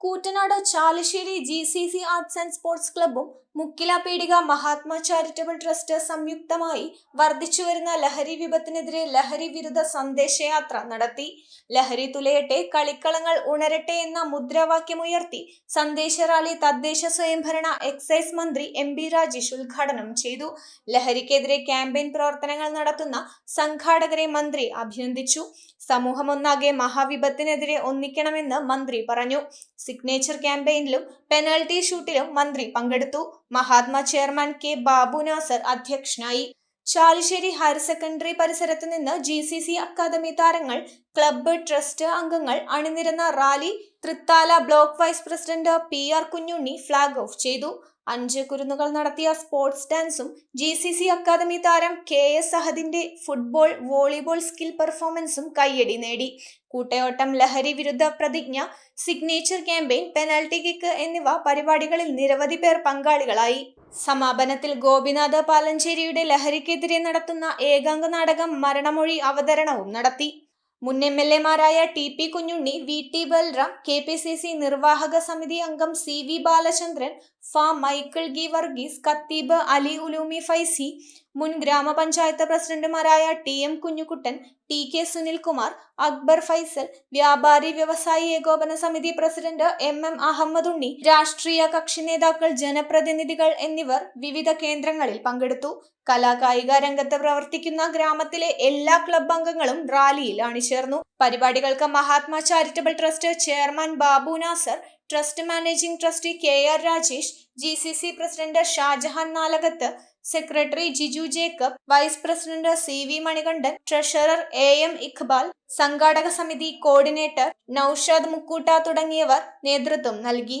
Koottanad Chalissery G C C arts and sports ക്ലബ്ബും Mukkila Peedika Mahatma charitable trust സംയുക്തമായി വർദ്ധിച്ചു വരുന്ന ലഹരി വിപത്തിനെതിരെ ലഹരി വിരുദ്ധ സന്ദേശയാത്ര നടത്തി. ലഹരി തുലയട്ടെ കളിക്കളങ്ങൾ ഉണരട്ടെ എന്ന മുദ്രാവാക്യമുയർത്തി സന്ദേശ റാലി തദ്ദേശ സ്വയംഭരണ എക്സൈസ് മന്ത്രി എം ബി രാജേഷ് ഉദ്ഘാടനം ചെയ്തു. ലഹരിക്കെതിരെ ക്യാമ്പയിൻ പ്രവർത്തനങ്ങൾ നടത്തുന്ന സംഘാടകരെ മന്ത്രി അഭിനന്ദിച്ചു. സമൂഹമൊന്നാകെ മഹാവിപത്തിനെതിരെ ഒന്നിക്കണമെന്ന് മന്ത്രി പറഞ്ഞു. സിഗ്നേച്ചർ ക്യാമ്പയിനിലും പെനൽറ്റി ഷൂട്ടിലും മന്ത്രി പങ്കെടുത്തു. മഹാത്മാ ചെയർമാൻ കെ ബാബു നാസർ അധ്യക്ഷനായി. ചാലിശ്ശേരി ഹയർ സെക്കൻഡറി പരിസരത്ത് നിന്ന് ജി സി സി അക്കാദമി താരങ്ങൾ ക്ലബ്ബ് ട്രസ്റ്റ് അംഗങ്ങൾ അണിനിരന്ന rally Thrithala block vice president P R Kunhunni flag off ചെയ്തു. അഞ്ച് കുരുന്നുകൾ നടത്തിയ സ്പോർട്സ് ഡാൻസും ജി സി സി അക്കാദമി താരം കെ എസ് അഹദിന്റെ ഫുട്ബോൾ വോളിബോൾ സ്കിൽ പെർഫോമൻസും കയ്യടി നേടി. കൂട്ടയോട്ടം ലഹരി വിരുദ്ധ പ്രതിജ്ഞ സിഗ്നേച്ചർ ക്യാമ്പയിൻ പെനാൽറ്റി കിക്ക് എന്നിവ പരിപാടികളിൽ നിരവധി പേർ പങ്കാളികളായി. സമാപനത്തിൽ ഗോപിനാഥ പാലഞ്ചേരിയുടെ ലഹരിക്കെതിരെ നടത്തുന്ന ഏകാംഗ നാടകം മരണമൊഴി അവതരണവും നടത്തി. മുൻ M L എമാരായ T P Kunhunni V T Balram K P C C നിർവാഹക സമിതി അംഗം സി വി ബാലചന്ദ്രൻ ഫാം മൈക്കിൾ ഗി വർഗീസ് കത്തീബ് അലി ഉലൂമി ഫൈസി മുൻ ഗ്രാമപഞ്ചായത്ത് പ്രസിഡന്റുമാരായ T M Kunhikuttan T K Sunilkumar Akbar Faizal വ്യാപാരി വ്യവസായി ഏകോപന സമിതി president M M Ahammed Unni രാഷ്ട്രീയ കക്ഷി നേതാക്കൾ ജനപ്രതിനിധികൾ എന്നിവർ വിവിധ കേന്ദ്രങ്ങളിൽ പങ്കെടുത്തു. കലാകായിക രംഗത്ത് പ്രവർത്തിക്കുന്ന ഗ്രാമത്തിലെ എല്ലാ ക്ലബ് അംഗങ്ങളും റാലിയിൽ അണിചേർന്നു. പരിപാടികൾക്ക് Mahatma charitable trust chairman Babu Nasar trust managing trustee K R Rajesh G C C president Shajahan Nalakath secretary Jiju Jacob vice president C V Manikandan treasurer A M Iqbal സംഘാടക സമിതി coordinator Naushad മുക്കൂട്ട തുടങ്ങിയവർ നേതൃത്വം നൽകി.